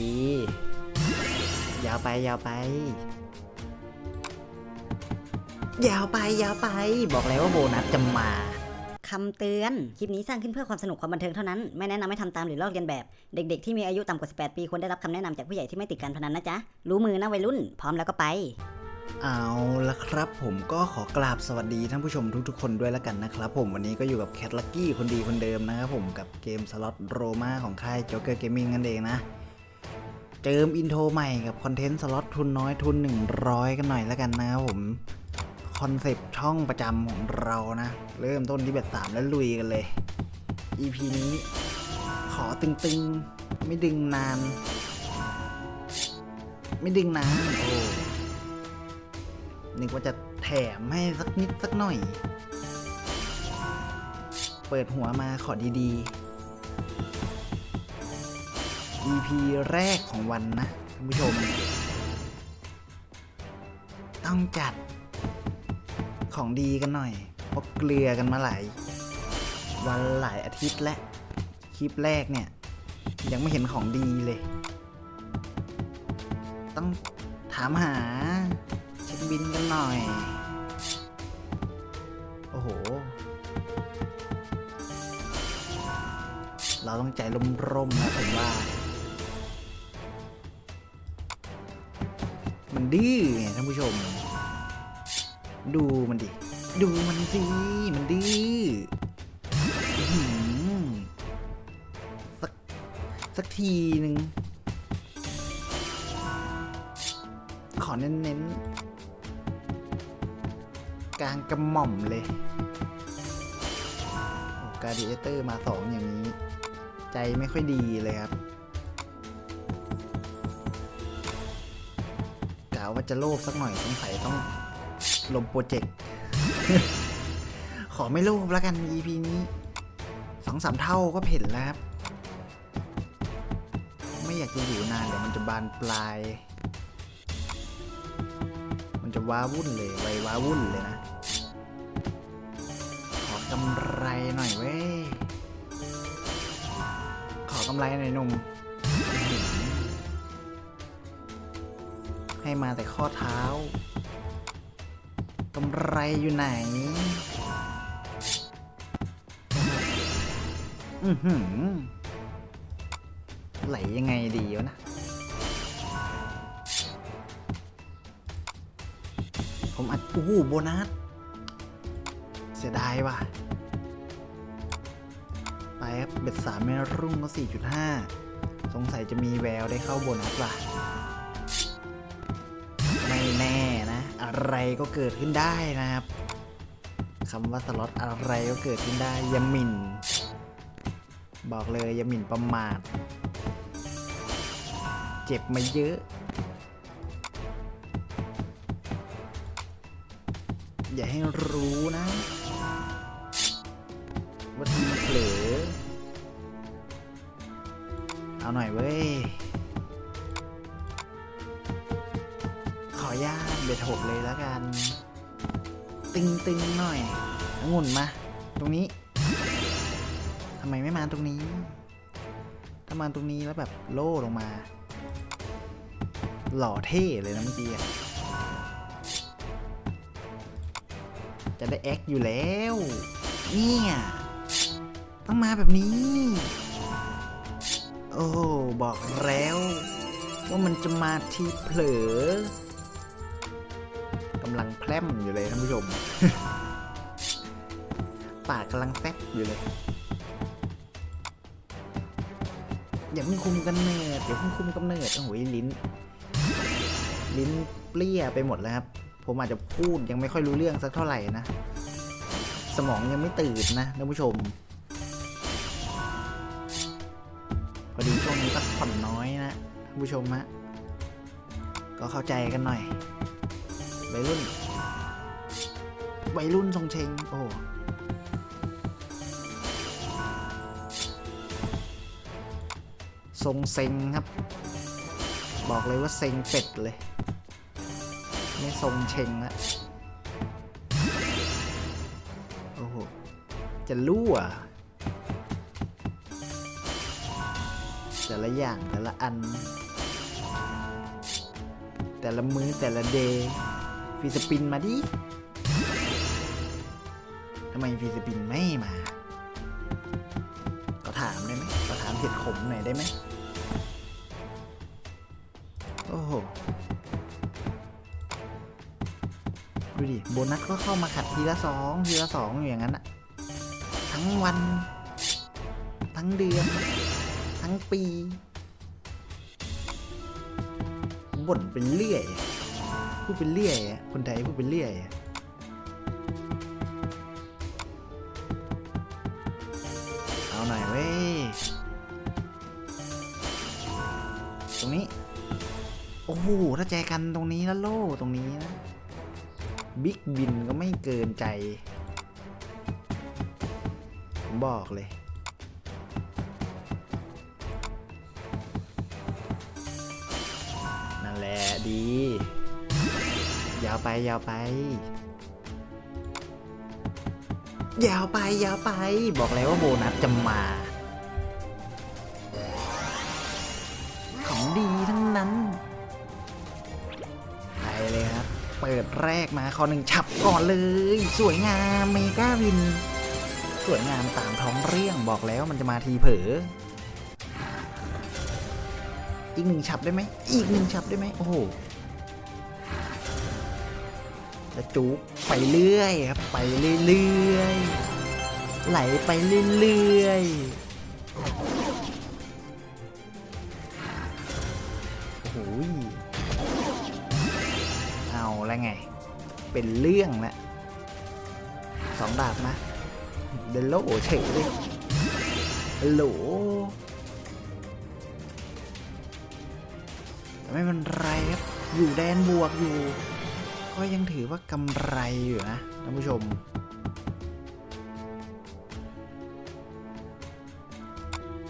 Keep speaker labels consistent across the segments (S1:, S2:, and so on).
S1: ดี ยาวไปยาวไป ยาวไปยาวไป บอกแล้วว่าโบนัสจะมา
S2: คำเตือน คลิปนี้สร้างขึ้นเพื่อความสนุกความบันเทิงเท่านั้น ไม่แนะนำให้ทำตามหรือลอกเลียนแบบ เด็กๆที่มีอายุต่ำกว่า 18 ปีควรได้รับคำแนะนำจากผู้ใหญ่ที่ไม่ติดการพนันนะจ๊ะ รู้มือนะวัยรุ่น พร้อมแล้วก็ไป
S1: เอาละครับผมก็ขอกราบสวัสดีท่านผู้ชมทุกๆ คนด้วยแล้วกันนะครับผมวันนี้ก็อยู่กับแคทลักกี้คนดีคนเดิมนะครับผมกับเกมสล็อตโรมาของค่าย Joker Gaming นั่นเองนะ เจิมอินโทรใหม่กับคอนเทนต์สล็อตทุนน้อยทุน 100 กันหน่อยแล้วกันนะครับผมคอนเซปต์ช่องประจำของเรานะ เริ่มต้นที่เบ็ดสามแล้วลุยกันเลย EP นี้ ขอตึงๆ ไม่ดึงนาน ไม่ดึงนานโอ้นึกว่าจะแถมให้สักนิดสักหน่อย เปิดหัวมาขอดีๆ EP แรกของวันนะท่านผู้ชม ต้องจัดของดีกันหน่อยเพราะเกลือกันมาหลาย วันหลายอาทิตย์และคลิปแรกเนี่ย ยังไม่เห็นของดีเลย ต้องถามหาเช็คบินกันหน่อย โอ้โห เราต้องใจร่มๆนะผมว่า มันดื้ท่านผู้ชม ดูมันดิ ดูมันสิ มันดื้สักสักทีหนึ่ง ขอเน้นๆ กลางกระหม่อมเลยโอ้การดิเอเตอร์มาสองอย่างนี้ ใจไม่ค่อยดีเลยครับาวว่าจะโลภสักหน่อยสงสัยต้องลมโปรเจกต์ ขอไม่โลภแล้วกัน EP นี้สองสามเท่าก็เผ็ดแล้วครับ ไม่อยากจะอยู่นานเดี๋ยวมันจะบานปลาย มันจะว้าวุ่นเลยไวว้าวุ่นเลยนะ ขอกำไรหน่อยเว้ย ขอกำไรหน่อยหนุ่ม ให้มาแต่ข้อเท้ากำไรอยู่ไหน อือหือ ไหลยังไงดีวะนะ ผมอัดโอ้โหโบนัส เสียดายว่ะ ไปครับ เบ็ดสามเมรุ่งก็ 4.5 สงสัยจะมีแววได้เข้าโบนัสว่ะ อะไรก็เกิดขึ้นได้นะครับคำว่าสล็อตอะไรก็เกิดขึ้นได้ยามิน บอกเลยยามินประมาท เจ็บมาเยอะอย่าให้รู้นะว่าทีเผลอเอาหน่อยเว้ย บ็ดหกเลยแล้วกันตึงตึงๆหน่อยองุ่นมา ตรงนี้ทำไมไม่มาตรงนี้ ถ้ามาตรงนี้แล้วแบบโล่ลงมา หล่อเท่เลยนะเมื่อกี้จะได้แอคอยู่แล้วเนี่ยต้องมาแบบนี้ โอ้ บอกแล้ว ว่ามันจะมาทีเผลอำลังแพร่มอยู่เลยท่านผู้ชม ปากกำลังแซบอยู่เลย อย่าเพิ่งคุมกำเนิดอย่าเพิ่งคุมกำเนิดโอ้โหลิ้น ลิ้นเปรี้ยไปหมดแล้วครับ ผมอาจจะพูดยังไม่ค่อยรู้เรื่องสักเท่าไหร่นะ สมองยังไม่ตื่นนะท่านผู้ชมพอดีช่วงนี้พักผ่อนน้อยนะท่านผู้ชมฮะก็เข้าใจกันหน่อย วัยรุ่นวัยรุ่นทรงเชงโอ้โหทรงเซ็งครับ บอกเลยว่าเซ็งเป็ดเลย ไม่ทรงเชงละโอ้โห จะรั่วแต่ละอย่างแต่ละอัน แต่ละมือแต่ละเดย์ ฟีสปินมาดิทำไมฟีสปินไม่มา ก็ถามได้ไหมก็ถามเหตุขมหน่อยได้ไหมโอ้โห ดูดิ โบนัสก็เข้ามาขัดทีละสองทีละสองอยู่อย่างนั้นอะทั้งวัน ทั้งเดือน ทั้งปีบ่นเป็นเรื่อย พูดเป็นเรื่อยคนไทยพูดเป็นเรื่อยเอาหน่อยเว้ยตรงนี้ โอ้โหถ้าแจกันตรงนี้แล้วโล่ตรงนี้นะบิ๊กบินก็ไม่เกินใจผมบอกเลยนั่นแหละดี ยาวไปยาวไป ยาวไปยาวไป บอกแล้วว่าโบนัสจะมา ของดีทั้งนั้น ไปเลยครับ เปิดแรกมาคอหนึ่งฉับก่อนเลย สวยงามเมกาวิน สวยงามตามท้องเรื่องบอกแล้วมันจะมาทีเผลออีกหนึ่งฉับได้ไหม อีกหนึ่งฉับได้ไหม โอ้โห แล้วจุกไปเรื่อยครับไปเรื่อยๆไหลไปเรื่อยๆโอ้โหเอาแล้วไง เป็นเรื่องล้วสองดาบนะเดลโลเฉยเลยโหลแต่ไม่เป็นไรครับอยู่แดนบวกอยู่ ก็ยังถือว่ากำไรอยู่นะท่านผู้ชม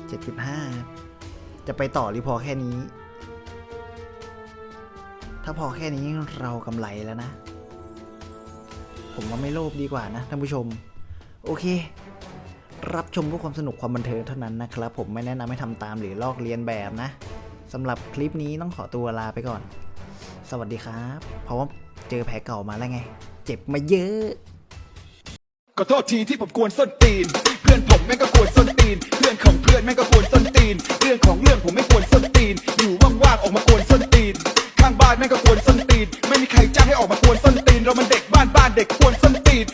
S1: 7.5จะไปต่อหรือพอแค่นี้ ถ้าพอแค่นี้เรากำไรแล้วนะ ผมว่าไม่โลภดีกว่านะท่านผู้ชม โอเค รับชมเพื่อความสนุกความบันเทิงเท่านั้นนะครับ ผมไม่แนะนำให้ทำตามหรือลอกเลียนแบบนะสำหรับคลิปนี้ต้องขอตัวลาไปก่อน สวัสดีครับ เพราะว่าเจอแผลเก่ามาแล้วไง เจ็บมาเยอะ
S3: ขอโทษทีที่ผมกวนส้นตีน เพื่อนผมแม่งก็กวนส้นตีน เพื่อนของเพื่อนแม่งก็กวนส้นตีน เรื่องของเรื่องผมไม่กวนส้นตีน อยู่ว่างๆออกมากวนส้นตีน ข้างบ้านแม่งก็กวนส้นตีน ไม่มีใครจ้างให้ออกมากวน